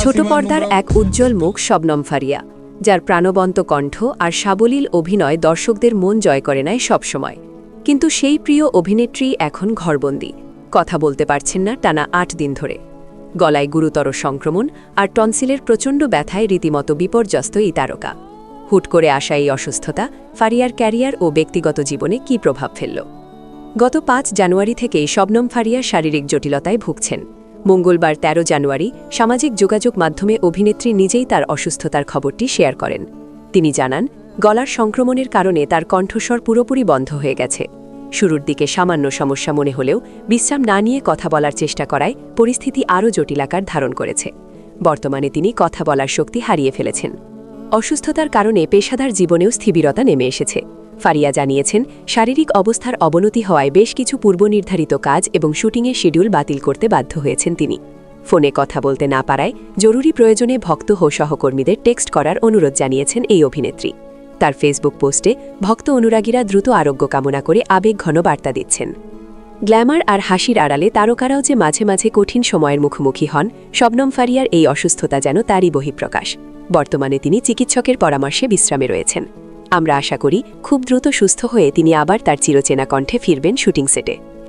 ছোট পর্দার এক উজ্জ্বল মুখ শবনম ফারিয়া যার প্রাণবন্ত কণ্ঠ আর সাবলীল অভিনয় দর্শকদের মন জয় করে নেয় সবসময়। কিন্তু সেই প্রিয় অভিনেত্রী এখন ঘরবন্দি। কথা বলতে পারছেন না টানা আট দিন ধরে। গলায় গুরুতর সংক্রমণ আর টনসিলের প্রচণ্ড ব্যথায় রীতিমতো বিপর্যস্ত এই তারকা। হুট করে আসা এই অসুস্থতা ফারিয়ার ক্যারিয়ার ও ব্যক্তিগত জীবনে কী প্রভাব ফেলল? গত পাঁচ জানুয়ারি থেকেই শবনম ফারিয়া শারীরিক জটিলতায় ভুগছেন। মঙ্গলবার ১৩ জানুয়ারি সামাজিক যোগাযোগ মাধ্যমে অভিনেত্রী নিজেই তার অসুস্থতার খবরটি শেয়ার করেন। তিনি জানান, গলার সংক্রমণের কারণে তার কণ্ঠস্বর পুরোপুরি বন্ধ হয়ে গেছে। শুরুর দিকে সামান্য সমস্যা মনে হলেও বিশ্রাম না নিয়ে কথা বলার চেষ্টা করায় পরিস্থিতি আরও জটিলাকার ধারণ করেছে। বর্তমানে তিনি কথা বলার শক্তি হারিয়ে ফেলেছেন। অসুস্থতার কারণে পেশাদার জীবনেও স্থিবিরতা নেমে এসেছে। ফারিয়া জানিয়েছেন, শারীরিক অবস্থার অবনতি হওয়ায় বেশ কিছু পূর্বনির্ধারিত কাজ এবং শুটিংয়ের শিডিউল বাতিল করতে বাধ্য হয়েছেন তিনি। ফোনে কথা বলতে না পারায় জরুরি প্রয়োজনে ভক্ত ও সহকর্মীদের টেক্সট করার অনুরোধ জানিয়েছেন এই অভিনেত্রী। তার ফেসবুক পোস্টে, ভক্ত অনুরাগীরা দ্রুত আরোগ্য কামনা করে আবেগঘন বার্তা দিচ্ছেন। গ্ল্যামার আর হাসির আড়ালে তারকারাও যে মাঝে মাঝে কঠিন সময়ের মুখোমুখি হন, শবনম ফারিয়ার এই অসুস্থতা যেন তারই বহিঃপ্রকাশ। বর্তমানে তিনি চিকিৎসকের পরামর্শে বিশ্রামে রয়েছেন। আমরা আশা করি, খুব দ্রুত সুস্থ হয়ে তিনি আবার তার চিরচেনা কণ্ঠে ফিরবেন শুটিং সেটে।